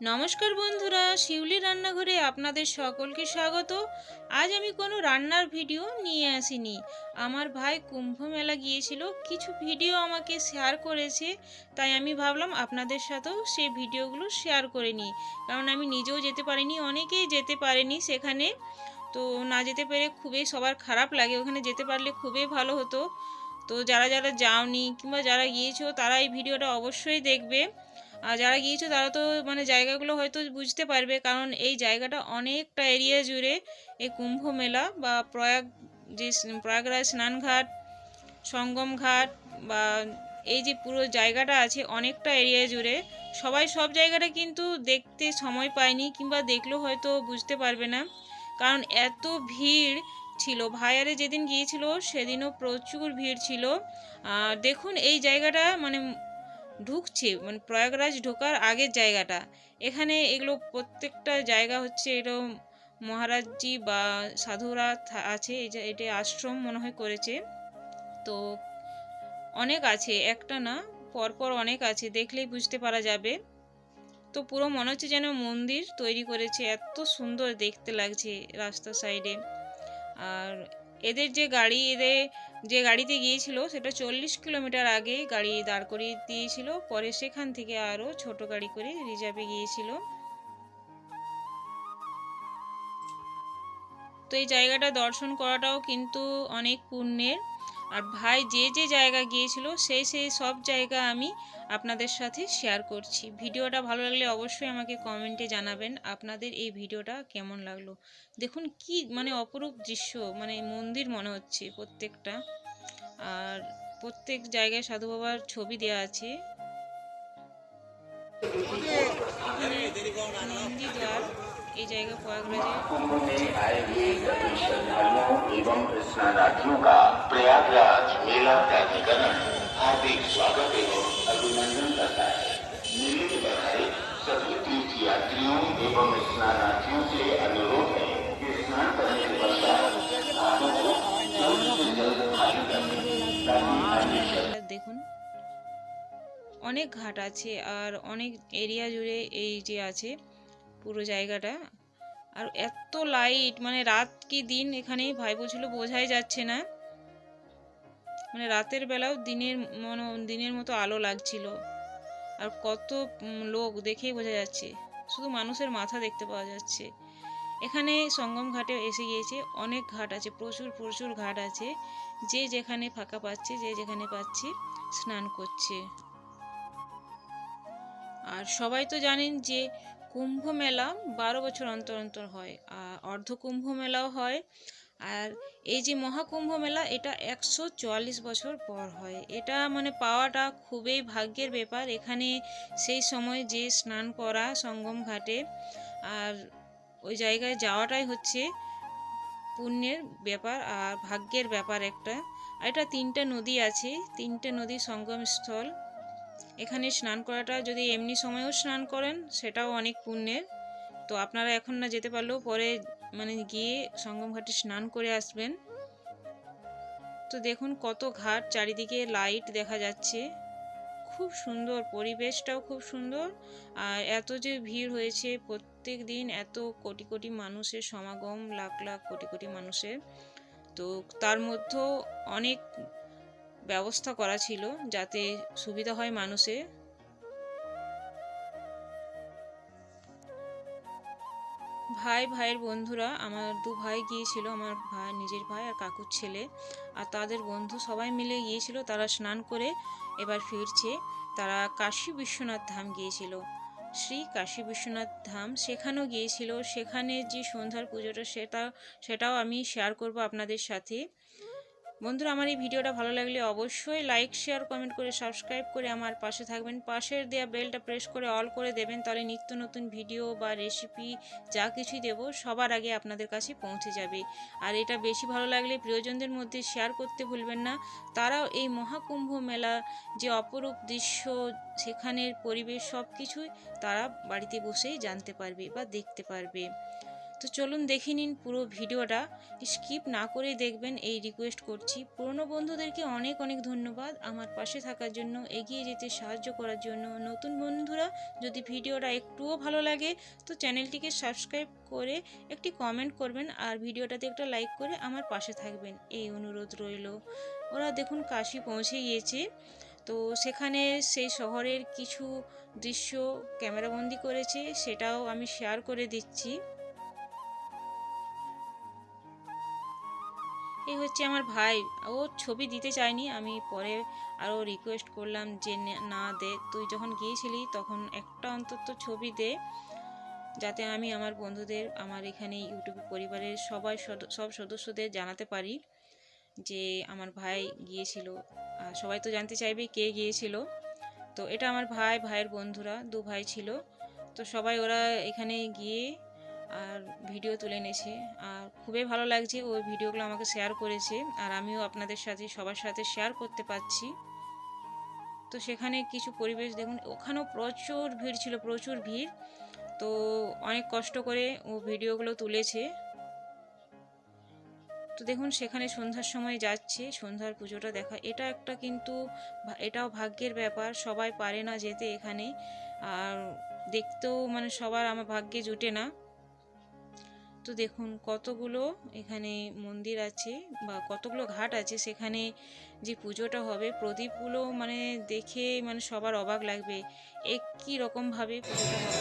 নমস্কার বন্ধুরা, শিউলি রান্নাঘরে আপনাদের সকলকে স্বাগত। আজ আমি কোনো রান্নার ভিডিও নিয়ে আসিনি। আমার ভাই কুম্ভ মেলা গিয়েছিল, কিছু ভিডিও আমাকে শেয়ার করেছে, তাই আমি ভাবলাম আপনাদের সাথেও সেই ভিডিওগুলো শেয়ার করে নিই। কারণ আমি নিজেও যেতে পারিনি, অনেকেই যেতে পারেনি সেখানে। তো না যেতে পেরে খুবই সবার খারাপ লাগে, ওখানে যেতে পারলে খুবই ভালো হতো। তো যারা যারা যাওনি কিংবা যারা গিয়েছো, তারা এই ভিডিওটা অবশ্যই দেখবে। আর যারা গিয়েছো তারা তো মানে জায়গাগুলো হয়তো বুঝতে পারবে, কারণ এই জায়গাটা অনেকটা এরিয়া জুড়ে এই কুম্ভ মেলা বা প্রয়াগ যে প্রয়াগরাজ স্নানঘাট সঙ্গম ঘাট বা এই যে পুরো জায়গাটা আছে অনেকটা এরিয়া জুড়ে। সবাই সব জায়গাটা কিন্তু দেখতে সময় পায়নি কিংবা দেখলেও হয়তো বুঝতে পারবে না, কারণ এত ভিড় ছিল। ভাইয়ারে যেদিন গিয়েছিল সেদিনও প্রচুর ভিড় ছিল। আর দেখুন এই জায়গাটা মানে ঢুকছে মানে প্রয়াগরাজ ঢোকার আগের জায়গাটা। এখানে এগুলো প্রত্যেকটা জায়গা হচ্ছে এরকম মহারাজজি বা সাধুরা আছে এটা আশ্রম মনে হয় করেছে। তো অনেক আছে, একটা না, পরপর অনেক আছে, দেখলেই বুঝতে পারা যাবে। তো পুরো মনে হচ্ছে যেন মন্দির তৈরি করেছে, এত সুন্দর দেখতে লাগছে রাস্তার সাইডে। আর এদের যে গাড়ি, এদের যে গাড়িতে গিয়েছিল, সেটা চল্লিশ কিলোমিটার আগে গাড়ি দাঁড় করিয়ে দিয়েছিল। পরে সেখান থেকে আরও ছোট গাড়ি করে রিজার্ভে গিয়েছিল। তো এই জায়গাটা দর্শন করাটাও কিন্তু অনেক পুণ্যের। আর ভাই যে যে জায়গা গিয়েছিল, সেই সেই সব জায়গা আমি আপনাদের সাথে শেয়ার করছি। ভিডিওটা ভালো লাগলে অবশ্যই আমাকে কমেন্টে জানাবেন আপনাদের এই ভিডিওটা কেমন লাগল। দেখুন কি মানে অপরূপ দৃশ্য মানে মন্দির মনে হচ্ছে প্রত্যেকটা। আর প্রত্যেক জায়গায় সাধু বাবার ছবি দেওয়া আছে। এই জায়গা প্রয়াগরাজে। कुंभ में आए हुए सभी श्रद्धालुओं एवं स्नानार्थियों का प्रयागराज मेला प्राधिकरण हार्दिक स्वागत एवं अभिनंदन करता है मेले में बधाई सभी तीर्थ यात्रियों एवं स्नानार्थियों से अनुरोध है कि स्नान करने के पश्चात घाटों को जल्द से जल्द खाली कर दें ताकि अन्य श्रद्धालु দেখুন অনেক ঘাট আছে আর অনেক এরিয়া জুড়ে এই যে আছে পুরো জায়গাটা আর এত লাইট মানে রাত কি দিন এখানে ভাই বলছিল বোঝাই যাচ্ছে না মানে রাতের বেলাও দিনের মনো, দিনের মতো আলো লাগছিল। আর কত লোক দেখেই বোঝা যাচ্ছে, শুধু মানুষের মাথা দেখতে পাওয়া যাচ্ছে। এখানে সঙ্গম ঘাটে এসে গিয়েছে, অনেক ঘাট আছে, প্রচুর প্রচুর ঘাট আছে। যে যেখানে ফাঁকা পাচ্ছে, যে যেখানে পাচ্ছে, স্নান করছে। আর সবাই তো জানেন যে কুম্ভ মেলা বারো বছর অন্তর অন্তর হয়, আর অর্ধ কুম্ভ মেলাও হয় আর এই যে মহাকুম্ভ মেলা, এটা একশো চুয়াল্লিশ বছর পর হয়। এটা মানে পাওয়াটা খুবই ভাগ্যের ব্যাপার। এখানে সেই সময় যে স্নান করা সঙ্গম ঘাটে, আর ওই জায়গায় যাওয়াটাই হচ্ছে পুণ্যের ব্যাপার আর ভাগ্যের ব্যাপার একটা। আর এটা তিনটা নদী আছে, তিনটে নদীর সঙ্গম স্থল। এখানে স্নান করাটা যদি এমনি সময়েও স্নান করেন, সেটাও অনেক পুণ্যের। তো আপনারা এখন না যেতে পারলেও পরে মানে গিয়ে সঙ্গম ঘাটে স্নান করে আসবেন। তো দেখুন কত ঘাট, চারিদিকে লাইট দেখা যাচ্ছে। খুব সুন্দর, পরিবেশটাও খুব সুন্দর। আর এত যে ভিড় হয়েছে, প্রত্যেক দিন এত কোটি কোটি মানুষের সমাগম, লাখ লাখ কোটি কোটি মানুষের। তো তার মধ্যেও অনেক ব্যবস্থা করা ছিল যাতে সুবিধা হয় মানুষের। ভাই, ভাইয়ের বন্ধুরা, আমার দু ভাই গিয়েছিল, আমার ভাই, নিজের ভাই আর কাকুর ছেলে। আর তাদের বন্ধু সবাই মিলে গিয়েছিল, তারা স্নান করে এবার ফিরছে। তারা কাশী বিশ্বনাথ ধাম গিয়েছিল। শ্রী কাশী বিশ্বনাথ ধাম সেখানেও গিয়েছিল। সেখানে যে সন্ধ্যার পুজোটা, সেটা, সেটাও আমি শেয়ার করব আপনাদের সাথে। বন্ধুরা, আমার এই ভিডিওটা ভালো লাগলে অবশ্যই লাইক শেয়ার কমেন্ট করে সাবস্ক্রাইব করে আমার পাশে থাকবেন। পাশের দেওয়া বেলটা প্রেস করে অল করে দেবেন, তাহলে নিত্য নতুন ভিডিও বা রেসিপি যা কিছুই দেবো সবার আগে আপনাদের কাছে পৌঁছে যাবে। আর এটা বেশি ভালো লাগলে প্রিয়জনদের মধ্যে শেয়ার করতে ভুলবেন না। তারাও এই মহাকুম্ভ মেলা যে অপরূপ দৃশ্য, সেখানের পরিবেশ সব কিছুই তারা বাড়িতে বসেই জানতে পারবে বা দেখতে পারবে। তো চলুন দেখে নিন পুরো ভিডিওটা। স্কিপ না করে দেখবেন এই রিকোয়েস্ট করছি। পুরনো বন্ধুদেরকে অনেক অনেক ধন্যবাদ আমার পাশে থাকার জন্য, এগিয়ে যেতে সাহায্য করার জন্য। নতুন বন্ধুরা যদি ভিডিওটা একটুও ভালো লাগে, তো চ্যানেলটিকে সাবস্ক্রাইব করে একটি কমেন্ট করবেন আর ভিডিওটাতে একটা লাইক করে আমার পাশে থাকবেন। এই অনুরোধ রইল। ওরা দেখুন কাশি পৌঁছে গিয়েছে। তো সেখানে সেই শহরের কিছু দৃশ্য ক্যামেরাবন্দি করেছে, সেটাও আমি শেয়ার করে দিচ্ছি। হচ্ছে আমার ভাই। ও ছবি দিতে চায়নি। আমি পরে আরও রিকোয়েস্ট করলাম যে নে- দে। তুই যখন গিয়েছিলি তখন একটা অন্তত ছবি দে, যাতে আমি আমার বন্ধুদের, আমার এখানে ইউটিউব পরিবারের সবাই সব সদস্যদের জানাতে পারি যে আমার ভাই গিয়েছিল। আর সবাই তো জানতে চাইবে কে গিয়েছিল। তো এটা আমার ভাই, ভাইয়ের বন্ধুরা, দু ভাই ছিল। তো সবাই ওরা এখানে গিয়ে আর ভিডিও তুলে এনেছে আর খুবই ভালো লাগছে ওই ভিডিওগুলো আমাকে শেয়ার করেছে। আর আমিও আপনাদের সাথে, সবার সাথে শেয়ার করতে পারছি। তো সেখানে কিছু পরিবেশ দেখুন, ওখানেও প্রচুর ভিড় ছিল, প্রচুর ভিড়। তো অনেক কষ্ট করে ও ভিডিওগুলো তুলেছে। তো দেখুন, সেখানে সন্ধ্যার সময় যাচ্ছে, সন্ধ্যার পুজোটা দেখা। এটা একটা কিন্তু এটাও ভাগ্যের ব্যাপার, সবাই পারে না যেতে এখানে। আর দেখতেও মানে সবার আমার ভাগ্যে জুটে না। তো দেখুন কতগুলো এখানে মন্দির আছে বা কতগুলো ঘাট আছে, সেখানে যে পুজোটা হবে, প্রদীপগুলো মানে দেখে মানে সবার অবাক লাগবে। একই রকমভাবে পুজোটা হবে?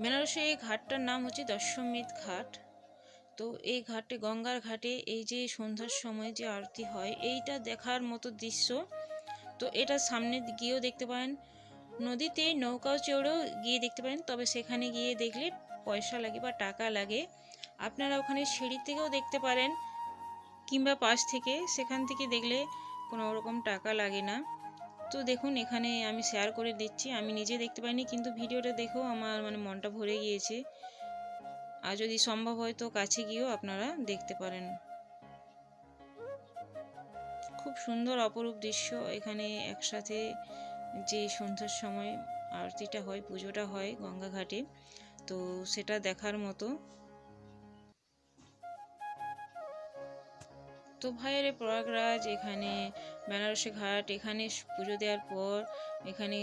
বেনারসে এই ঘাটটার নাম হচ্ছে দশমেধ ঘাট। তো এই ঘাটে গঙ্গার ঘাটে এই যে সন্ধ্যার সময় যে আরতি হয়, এইটা দেখার মতো দৃশ্য। তো এটা সামনে গিয়েও দেখতে পারেন। নদীতে নৌকাও চড়েও গিয়ে দেখতে পারেন, তবে সেখানে গিয়ে দেখলে পয়সা লাগে বা টাকা লাগে। আপনারা ওখানে সিঁড়ি থেকেও দেখতে পারেন, কিংবা পাশ থেকে, সেখান থেকে দেখলে কোনো রকম টাকা লাগে না। তো দেখুন, এখানে আমি শেয়ার করে দিচ্ছি। আমি নিজে দেখতে পাইনি, কিন্তু ভিডিওটা দেখেও আমার মানে মনটা ভরে গিয়েছে। আর যদি সম্ভব হয় তো কাছে গিয়েও আপনারা দেখতে পারেন। খুব সুন্দর অপরূপ দৃশ্য এখানে একসাথে যে সন্ধ্যার সময় আরতিটা হয়, পুজোটা হয় গঙ্গা ঘাটে তো সেটা দেখার মতো তো ভাইয়ের প্রয়াগরাজ, এখানে বেনারসি ঘাট, এখানে পুজো দেওয়ার পর, এখানে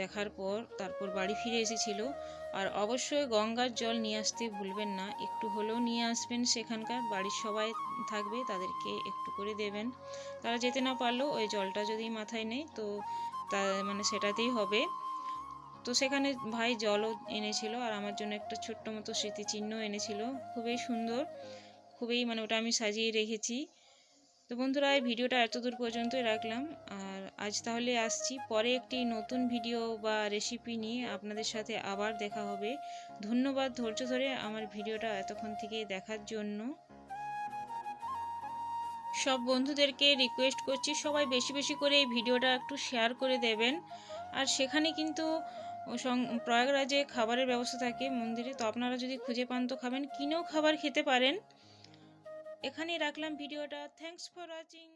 দেখার পর তারপর বাড়ি ফিরে এসেছিল। আর অবশ্যই গঙ্গার জল নিয়ে আসতে ভুলবেন না, একটু হলেও নিয়ে আসবেন সেখানকার, বাড়ির সবাই থাকবে, তাদেরকে একটু করে দেবেন। তারা যেতে না পারলেও ওই জলটা যদি মাথায় নেয় তো তা মানে সেটাতেই হবে। তো সেখানে ভাই জলও এনেছিল আর আমার জন্য একটা ছোট্ট মতো স্মৃতিচিহ্ন এনেছিল। খুবই সুন্দর, খুবই মানে ওটা আমি সাজিয়ে রেখেছি। তো বন্ধুরা, এই ভিডিওটা এত দূর পর্যন্তই রাখলাম। আর আজ তাহলে আসছি। পরে একটি নতুন ভিডিও বা রেসিপি নিয়ে আপনাদের সাথে আবার দেখা হবে। ধন্যবাদ ধৈর্য ধরে আমার ভিডিওটা এতক্ষণ থেকে দেখার জন্য। সব বন্ধুদেরকে রিকোয়েস্ট করছি, সবাই বেশি বেশি করে এই ভিডিওটা একটু শেয়ার করে দেবেন। আর সেখানে কিন্তু প্রয়াগরাজে খাবারের ব্যবস্থা থাকে মন্দিরে। তো আপনারা যদি খুঁজে পান তো খাবেন, কিনেও খাবার খেতে পারেন। এখানেই রাখলাম ভিডিওটা। Thanks for watching